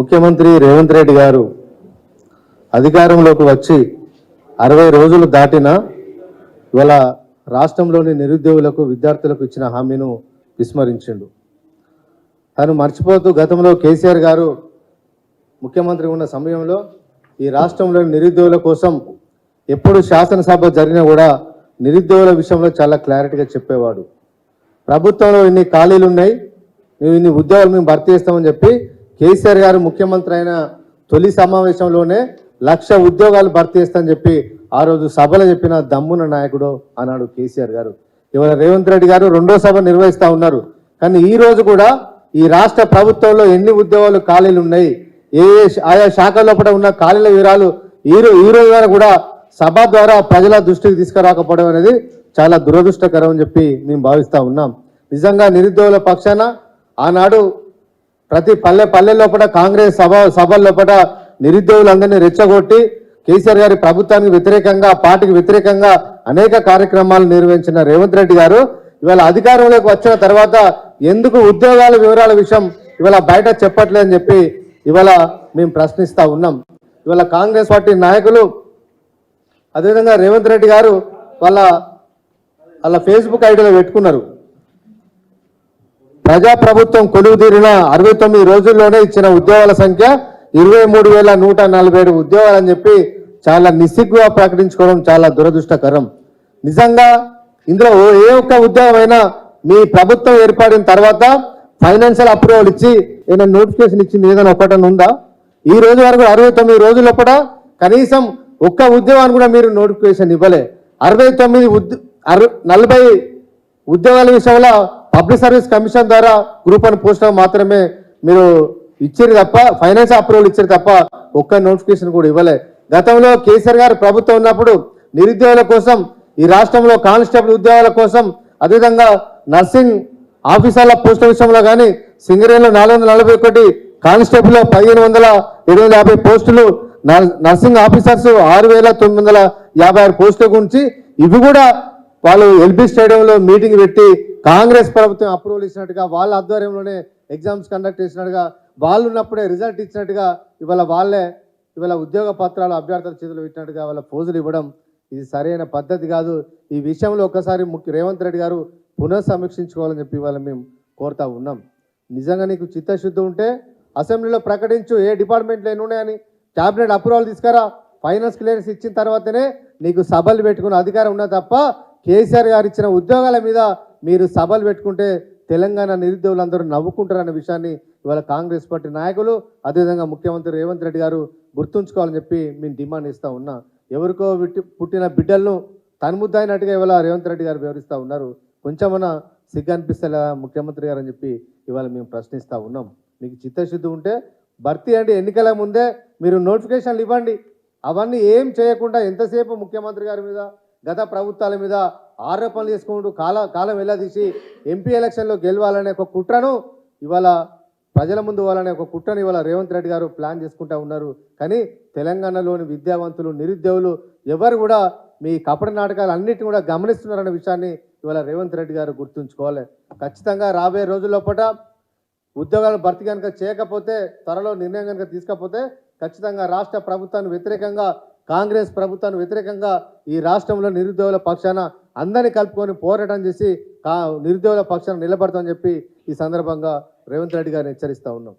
ముఖ్యమంత్రి రేవంత్ రెడ్డి గారు అధికారంలోకి వచ్చి అరవై రోజులు దాటిన ఇవాళ రాష్ట్రంలోని నిరుద్యోగులకు విద్యార్థులకు ఇచ్చిన హామీను విస్మరించిండు. తను మర్చిపోతూ గతంలో కేసీఆర్ గారు ముఖ్యమంత్రి ఉన్న సమయంలో ఈ రాష్ట్రంలోని నిరుద్యోగుల కోసం ఎప్పుడు శాసనసభ జరిగినా కూడా నిరుద్యోగుల విషయంలో చాలా క్లారిటీగా చెప్పేవాడు. ప్రభుత్వంలో ఇన్ని ఖాళీలు ఉన్నాయి మేము ఇన్ని ఉద్యోగాలు మేము భర్తీ చేస్తామని చెప్పి కేసీఆర్ గారు ముఖ్యమంత్రి అయిన తొలి సమావేశంలోనే లక్ష ఉద్యోగాలు భర్తీ చేస్తామని చెప్పి ఆ రోజు సభలో చెప్పిన దమ్మున నాయకుడు అన్నాడు కేసీఆర్ గారు. ఇవాళ రేవంత్ రెడ్డి గారు రెండో సభ నిర్వహిస్తా ఉన్నారు. కానీ ఈ రోజు కూడా ఈ రాష్ట్ర ప్రభుత్వంలో ఎన్ని ఉద్యోగాలు ఖాళీలు ఉన్నాయి ఏ ఏ ఆయా శాఖ లోపల ఉన్న ఖాళీల వివరాలు ఈ ఈ రోజు వరకు కూడా సభ ద్వారా ప్రజల దృష్టికి తీసుకురాకపోవడం అనేది చాలా దురదృష్టకరం అని చెప్పి మేము భావిస్తూ ఉన్నాం. నిజంగా నిరుద్యోగుల పక్షాన ఆనాడు ప్రతి పల్లె పల్లె లోపల కాంగ్రెస్ సభ సభ లోపల నిరుద్యోగులందరినీ రెచ్చగొట్టి కేసీఆర్ గారి ప్రభుత్వానికి వ్యతిరేకంగా పార్టీకి వ్యతిరేకంగా అనేక కార్యక్రమాలు నిర్వహించిన రేవంత్ రెడ్డి గారు ఇవాళ అధికారంలోకి వచ్చిన తర్వాత ఎందుకు ఉద్యోగాల వివరాల విషయం ఇవాళ బయట చెప్పట్లేదని చెప్పి ఇవాళ మేము ప్రశ్నిస్తా ఉన్నాం. ఇవాళ కాంగ్రెస్ పార్టీ నాయకులు అదేవిధంగా రేవంత్ రెడ్డి గారు వాళ్ళ వాళ్ళ ఫేస్బుక్ ఐడిలో పెట్టుకున్నారు. ప్రజాప్రభుత్వం కొలువు తీరిన అరవై తొమ్మిది రోజుల్లోనే ఇచ్చిన ఉద్యోగాల సంఖ్య ఇరవై మూడు వేల నూట నలభై ఏడు ఉద్యోగాలని చెప్పి చాలా నిస్సిగ్గుగా ప్రకటించుకోవడం చాలా దురదృష్టకరం. నిజంగా ఇందులో ఏ ఒక్క ఉద్యోగం అయినా మీ ప్రభుత్వం ఏర్పడిన తర్వాత ఫైనాన్షియల్ అప్రూవల్ ఇచ్చి ఏదైనా నోటిఫికేషన్ ఇచ్చింది ఏదైనా ఒకటని ఉందా? ఈ రోజు వరకు అరవై తొమ్మిది రోజుల కూడా కనీసం ఒక్క ఉద్యోగాన్ని కూడా మీరు నోటిఫికేషన్ ఇవ్వలే. అరవై తొమ్మిది ఉద్య అరవై నలభై ఉద్యోగాల విషయంలో పబ్లిక్ సర్వీస్ కమిషన్ ద్వారా గ్రూప్ వన్ పోస్ట్ మాత్రమే మీరు ఇచ్చారు తప్ప ఫైనాన్స్ అప్రూవల్ ఇచ్చారు తప్ప ఒక్క నోటిఫికేషన్ కూడా ఇవ్వలే. గతంలో కేసీఆర్ గారు ప్రభుత్వం ఉన్నప్పుడు నిరుద్యోగుల కోసం ఈ రాష్ట్రంలో కానిస్టేబుల్ ఉద్యోగాల కోసం అదేవిధంగా నర్సింగ్ ఆఫీసర్ల పోస్టుల విషయంలో కానీ సింగరేణిలో నాలుగు వందల నలభై ఒకటి కానిస్టేబుల్ పదిహేను వందల ఏడు వందల యాభై పోస్టులు నర్సింగ్ ఆఫీసర్స్ ఆరు వేల తొమ్మిది వందల యాభై ఆరు పోస్టుల గురించి ఇవి కూడా వాళ్ళు ఎల్బీ స్టేడియంలో మీటింగ్ పెట్టి కాంగ్రెస్ ప్రభుత్వం అప్రూవల్ ఇచ్చినట్టుగా వాళ్ళ ఆధ్వర్యంలోనే ఎగ్జామ్స్ కండక్ట్ చేసినట్టుగా వాళ్ళు ఉన్నప్పుడే రిజల్ట్ ఇచ్చినట్టుగా ఇవాళ వాళ్ళే ఇవాళ ఉద్యోగ పత్రాలు అభ్యర్థుల చేతులు పెట్టినట్టుగా వాళ్ళ పోజులు ఇవ్వడం ఇది సరైన పద్ధతి కాదు. ఈ విషయంలో ఒక్కసారి ముఖ్య రేవంత్ రెడ్డి గారు పునఃసమీక్షించుకోవాలని చెప్పి ఇవాళ మేము కోరుతా ఉన్నాం. నిజంగా నీకు చిత్తశుద్ధి ఉంటే అసెంబ్లీలో ప్రకటించు ఏ డిపార్ట్మెంట్లో ఎన్ని ఉన్నాయని క్యాబినెట్ అప్రూవల్ తీసుకురా ఫైనాన్స్ క్లియరెన్స్ ఇచ్చిన తర్వాతనే నీకు సభలు పెట్టుకున్న అధికారం ఉన్నా తప్ప కేసీఆర్ గారు ఇచ్చిన ఉద్యోగాల మీద మీరు సభలు పెట్టుకుంటే తెలంగాణ నిరుద్యోగులందరూ నవ్వుకుంటారన్న విషయాన్ని ఇవాళ కాంగ్రెస్ పార్టీ నాయకులు అదేవిధంగా ముఖ్యమంత్రి రేవంత్ రెడ్డి గారు గుర్తుంచుకోవాలని చెప్పి మేము డిమాండ్ ఇస్తా ఉన్నా. ఎవరికో విట్టి పుట్టిన బిడ్డలను తనుముద్దైనట్టుగా ఇవాళ రేవంత్ రెడ్డి గారు వివరిస్తూ ఉన్నారు. కొంచెమన్నా సిగ్గు అనిపిస్తలేదా ముఖ్యమంత్రి గారు అని చెప్పి ఇవాళ మేము ప్రశ్నిస్తూ ఉన్నాం. మీకు చిత్తశుద్ధి ఉంటే భర్తీ అంటే ఎన్నికల ముందే మీరు నోటిఫికేషన్లు ఇవ్వండి. అవన్నీ ఏం చేయకుండా ఎంతసేపు ముఖ్యమంత్రి గారి మీద గత ప్రభుత్వాల మీద ఆరోపణలు చేసుకుంటూ కాల కాలం వెళ్ళదీసి ఎంపీ ఎలక్షన్లో గెలవాలనే ఒక కుట్రను ఇవాళ ప్రజల ముందు వాళ్ళనే ఒక కుట్రను ఇవాళ రేవంత్ రెడ్డి గారు ప్లాన్ చేసుకుంటా ఉన్నారు. కానీ తెలంగాణలోని విద్యావంతులు నిరుద్యోగులు ఎవరు కూడా మీ కపట నాటకాలు అన్నిటిని కూడా గమనిస్తున్నారనే విషయాన్ని ఇవాళ రేవంత్ రెడ్డి గారు గుర్తుంచుకోవాలి. ఖచ్చితంగా రాబోయే రోజుల్లోపట ఉద్యోగాలు భర్తీ కనుక చేయకపోతే త్వరలో నిర్ణయం కనుక తీసుకపోతే ఖచ్చితంగా రాష్ట్ర ప్రభుత్వానికి వ్యతిరేకంగా కాంగ్రెస్ ప్రభుత్వానికి వ్యతిరేకంగా ఈ రాష్ట్రంలో నిరుద్యోగుల పక్షాన అందరినీ కలుపుకొని పోరాటం చేసి కా నిరుద్యోగుల పక్షాన నిలబడతామని చెప్పి ఈ సందర్భంగా రేవంత్ రెడ్డి గారిని హెచ్చరిస్తూ ఉన్నాం.